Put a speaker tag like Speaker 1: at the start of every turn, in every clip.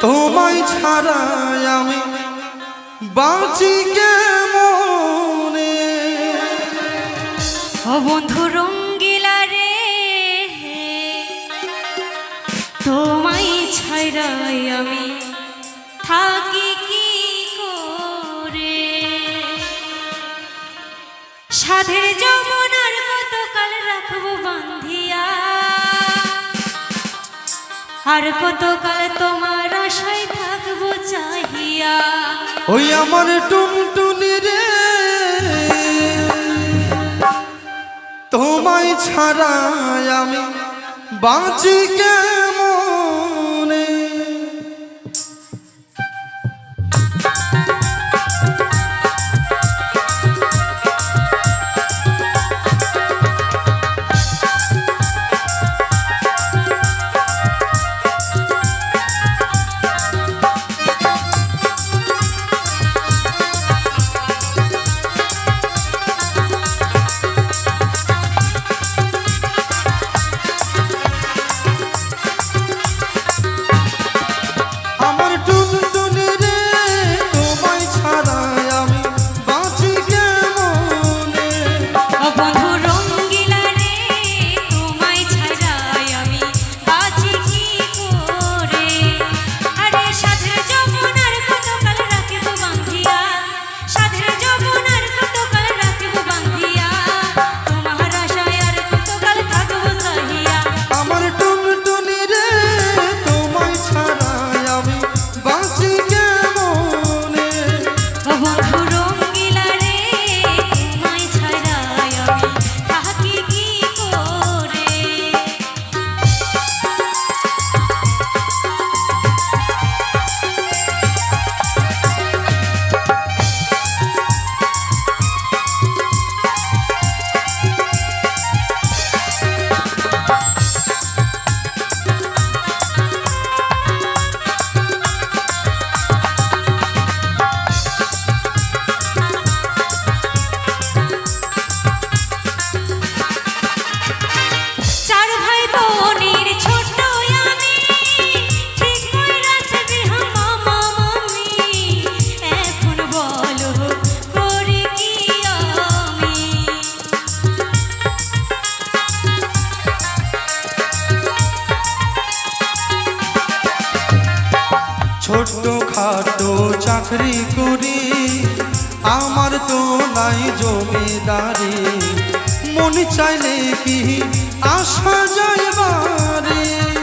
Speaker 1: তোমায় ছাড়া আমি বাঁচি কেমনে?
Speaker 2: ও বন্ধু রঙ্গিলা রে তোমায় ছাড়াই আমি থাকি কি করে? সাধের যমুনার আর কতকাল তোমার আশায় থাকব চাহিয়া?
Speaker 1: ওই আমার টুনটুনি রে, তোমায় ছাড়া আমি বাঁচি কেমনে
Speaker 2: বন্ধু
Speaker 1: চাকরি করি আমার তো নাই জমিদারি। মন চাইলে কি আসা যায় বাড়ি?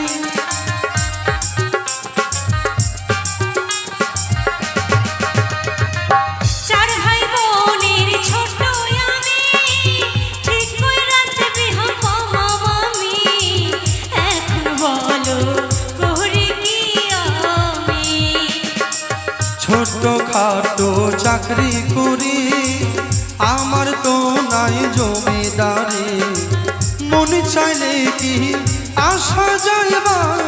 Speaker 1: খাটো চাকরি করি আমার তো নাই জমিদারি। মন চাইলে কি আসা যায় বাড়ি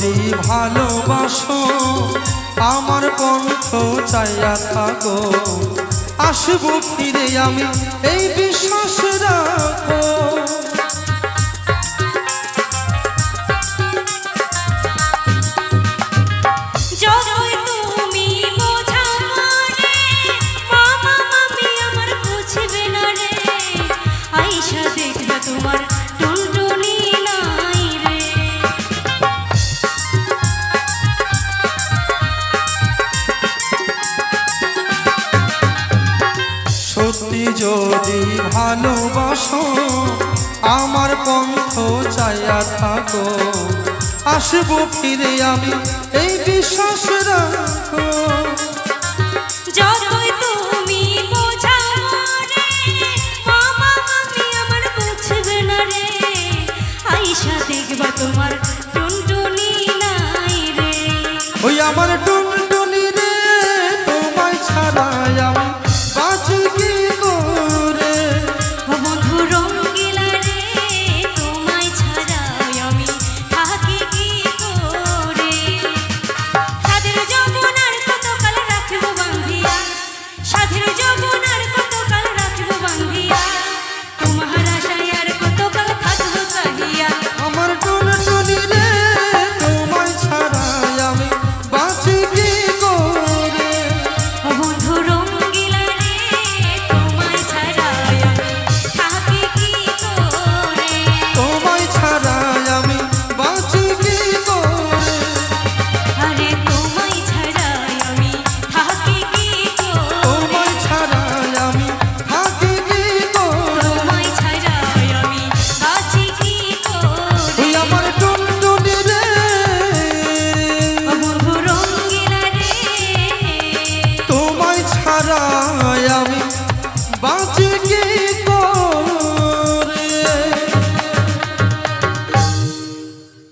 Speaker 1: যদি ভালোবাসো আমার কণ্ঠ চাইয়া থাকো। আসব ফিরে আমি এই বিশ্বাস রাখো।
Speaker 2: যতই তুমি
Speaker 1: যদি ভালোবাসো আমার পন্থ চাইয়া থাকো। আসব ফিরে আমি এই বিশ্বাস রাখো। তোমার টুনটুনি নাই রে। ওই আমার টুন